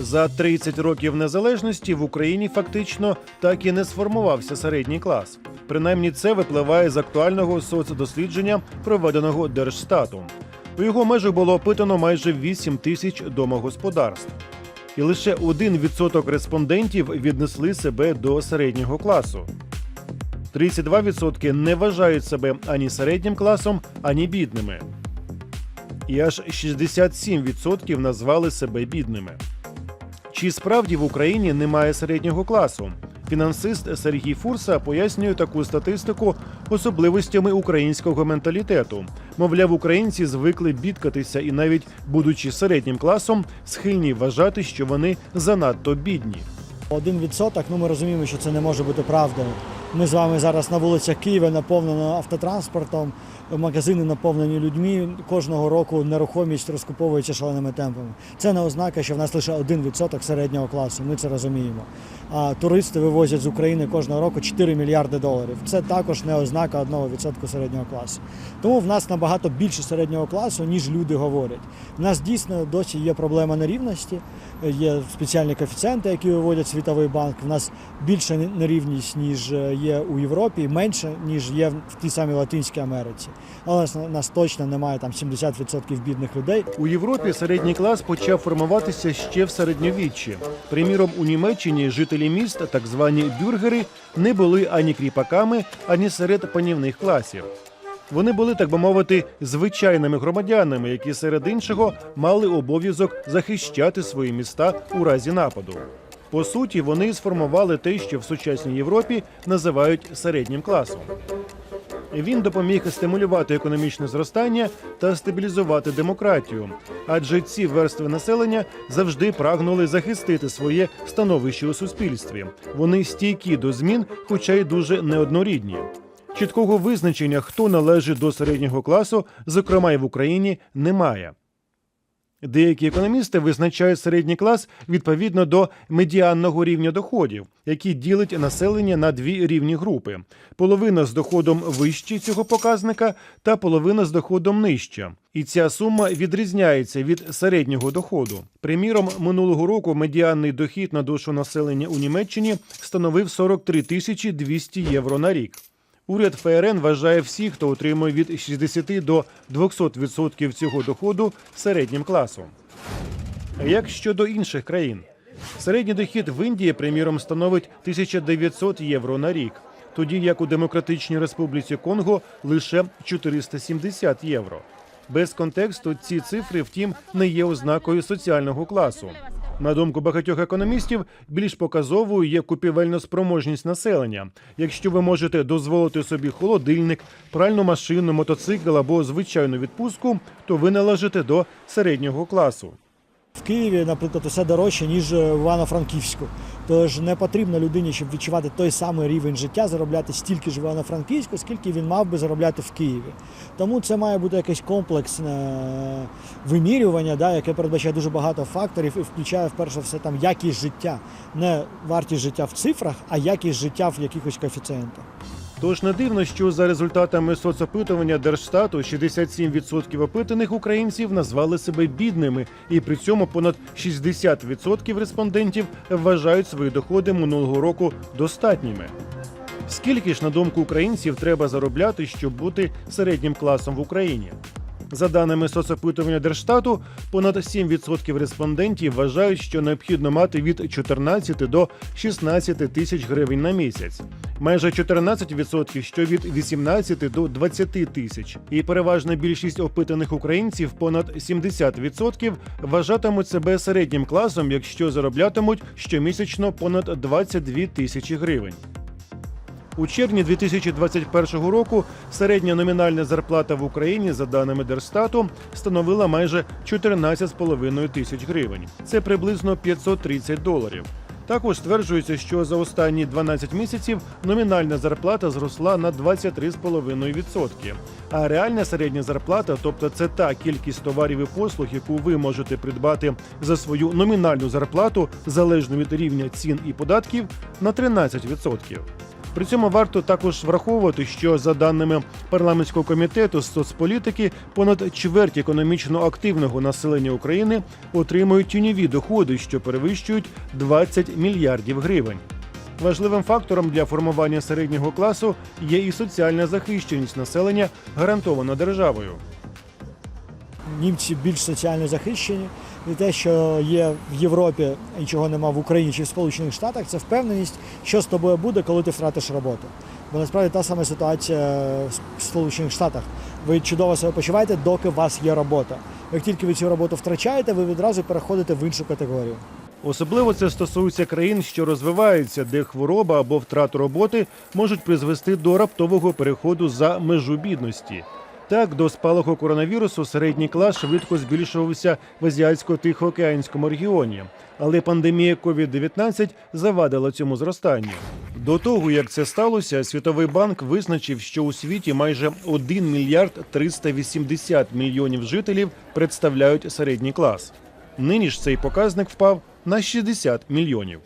За 30 років незалежності в Україні фактично так і не сформувався середній клас. Принаймні, це випливає з актуального соцдослідження, проведеного Держстатом. У його межах було опитано майже 8 тисяч домогосподарств. І лише 1% респондентів віднесли себе до середнього класу. 32% не вважають себе ані середнім класом, ані бідними. І аж 67% назвали себе бідними. Чи справді в Україні немає середнього класу? Фінансист Сергій Фурса пояснює таку статистику особливостями українського менталітету. Мовляв, українці звикли бідкатися і навіть будучи середнім класом, схильні вважати, що вони занадто бідні. Один відсоток, ну ми розуміємо, що це не може бути правдою. Ми з вами зараз на вулицях Києва наповнено автотранспортом, магазини наповнені людьми. Кожного року нерухомість розкуповується шаленими темпами. Це не ознака, що в нас лише один відсоток середнього класу. Ми це розуміємо. А туристи вивозять з України кожного року 4 мільярди доларів. Це також не ознака одного відсотку середнього класу. Тому в нас набагато більше середнього класу, ніж люди говорять. У нас дійсно досі є проблема нерівності, є спеціальні коефіцієнти, які виводять Світовий банк. В нас більша нерівність, ніж є у Європі, менше, ніж є в тій самій Латинській Америці. Але нас точно немає там 70% бідних людей. У Європі середній клас почав формуватися ще в середньовіччі. Приміром, у Німеччині жителі міст, так звані бюргери, не були ані кріпаками, ані серед панівних класів. Вони були, так би мовити, звичайними громадянами, які серед іншого мали обов'язок захищати свої міста у разі нападу. По суті, вони сформували те, що в сучасній Європі називають середнім класом. Він допоміг стимулювати економічне зростання та стабілізувати демократію, адже ці верстви населення завжди прагнули захистити своє становище у суспільстві. Вони стійкі до змін, хоча й дуже неоднорідні. Чіткого визначення, хто належить до середнього класу, зокрема й в Україні, немає. Деякі економісти визначають середній клас відповідно до медіанного рівня доходів, який ділить населення на дві рівні групи: половина з доходом вище цього показника та половина з доходом нижче. І ця сума відрізняється від середнього доходу. Приміром, минулого року медіанний дохід на душу населення у Німеччині становив 43 тисячі 200 євро на рік. Уряд ФРН вважає всіх, хто отримує від 60 до 200% цього доходу середнім класом. Як щодо інших країн? Середній дохід в Індії, приміром, становить 1900 євро на рік, тоді як у Демократичній Республіці Конго лише 470 євро. Без контексту ці цифри, втім, не є ознакою соціального класу. На думку багатьох економістів, більш показовою є купівельна спроможність населення. Якщо ви можете дозволити собі холодильник, пральну машину, мотоцикл або звичайну відпустку, то ви належите до середнього класу. В Києві, наприклад, усе дорожче, ніж в Івано-Франківську. Тож не потрібно людині, щоб відчувати той самий рівень життя, заробляти стільки ж в Івано-Франківську, скільки він мав би заробляти в Києві. Тому це має бути якесь комплексне вимірювання, да, яке передбачає дуже багато факторів і включає вперше все там якість життя, не вартість життя в цифрах, а якість життя в якихось коефіцієнтах. Тож не дивно, що за результатами соцопитування Держстату 67% опитаних українців назвали себе бідними, і при цьому понад 60% респондентів вважають свої доходи минулого року достатніми. Скільки ж, на думку українців, треба заробляти, щоб бути середнім класом в Україні? За даними соцопитування Держстату, понад 7% респондентів вважають, що необхідно мати від 14 до 16 тисяч гривень на місяць. Майже 14% що від 18 до 20 тисяч. І переважна більшість опитаних українців, понад 70%, вважатимуть себе середнім класом, якщо зароблятимуть щомісячно понад 22 тисячі гривень. У червні 2021 року середня номінальна зарплата в Україні, за даними Держстату, становила майже 14,5 тисяч гривень. Це приблизно 530 доларів. Також стверджується, що за останні 12 місяців номінальна зарплата зросла на 23,5%. А реальна середня зарплата, тобто це та кількість товарів і послуг, яку ви можете придбати за свою номінальну зарплату, залежно від рівня цін і податків, на 13%. При цьому варто також враховувати, що за даними парламентського комітету соцполітики, понад чверть економічно активного населення України отримують тіньові доходи, що перевищують 20 мільярдів гривень. Важливим фактором для формування середнього класу є і соціальна захищеність населення, гарантована державою. Німці більш соціально захищені. І те, що є в Європі, і чого нема в Україні чи в Сполучених Штатах, це впевненість, що з тобою буде, коли ти втратиш роботу. Бо насправді та сама ситуація в Сполучених Штатах. Ви чудово себе почуваєте, доки у вас є робота. Як тільки ви цю роботу втрачаєте, ви відразу переходите в іншу категорію. Особливо це стосується країн, що розвиваються, де хвороба або втрата роботи можуть призвести до раптового переходу за межу бідності. Так, до спалаху коронавірусу середній клас швидко збільшувався в азіатсько-тихоокеанському регіоні, але пандемія COVID-19 завадила цьому зростанню. До того як це сталося, Світовий банк визначив, що у світі майже 1 мільярд 380 мільйонів жителів представляють середній клас. Нині ж цей показник впав на 60 мільйонів.